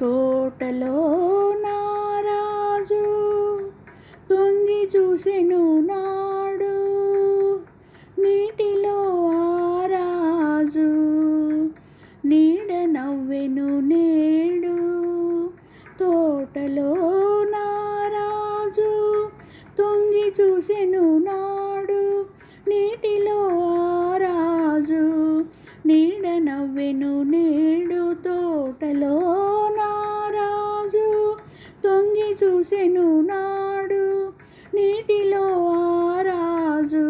తోటలో నారాజు తొంగి చూసెను నాడు. నీటిలో ఆరాజు నీడ నవ్వెను నేడు. తోటలో నారాజు తొంగి చూసెను నాడు. నీటిలో ఆరాజు నవ్వెను నేడు తోటలో నారాజు. తొంగి చూసెను నాడు నీటిలో ఆ రాజు.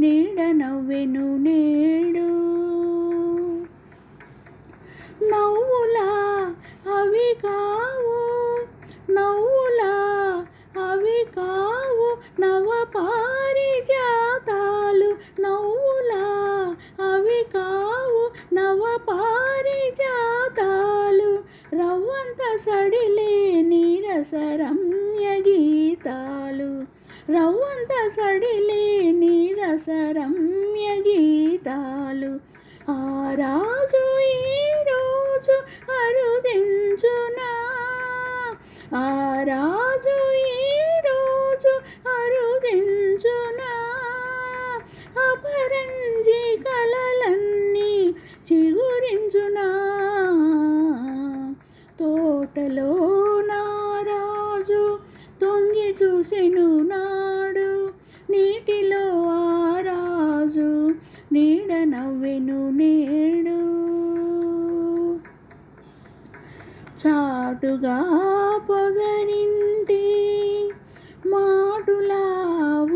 నీడ నవ్వెను నేడు పారిజాతాలు రవ్వంత సడిలే నీరసరమ్య గీతాలు రవ్వంత సడిలే నీరసరమ్య గీతాలు ఆ రాజు ఈరోజు అరుదించునా? ఆ రాజు తోటలో నారాజు తొంగి చూసెను నాడు. నీటిలో రాజు నీడ నవ్వెను నేడు. చాటుగా పొగరింటి మాటులా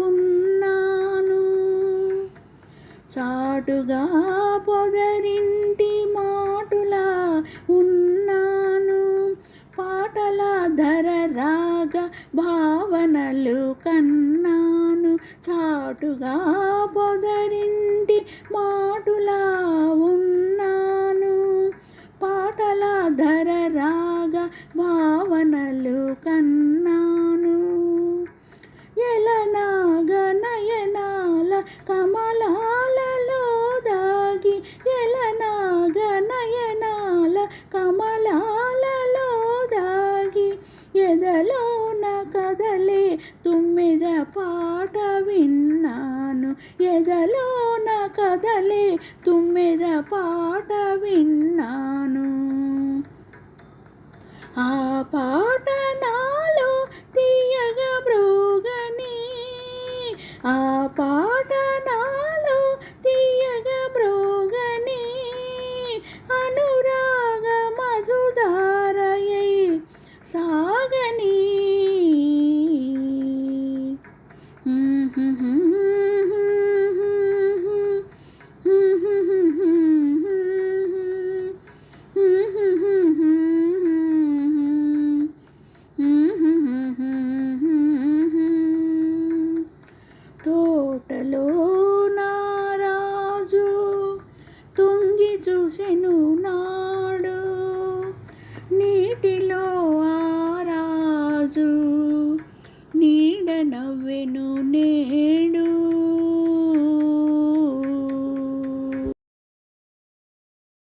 ఉన్నాను. చాటుగా పొగరింటి భావనలు కన్నాను చాటుగా పొదరింటి మాటులా ఉన్నాను. పాటల ధర రాగా కథలో నా కథలే తుమ్మిద పాట విన్నాను. ఎదలో నా కథలే తుమ్మిద పాట విన్నాను. ఆ పాట తోటలో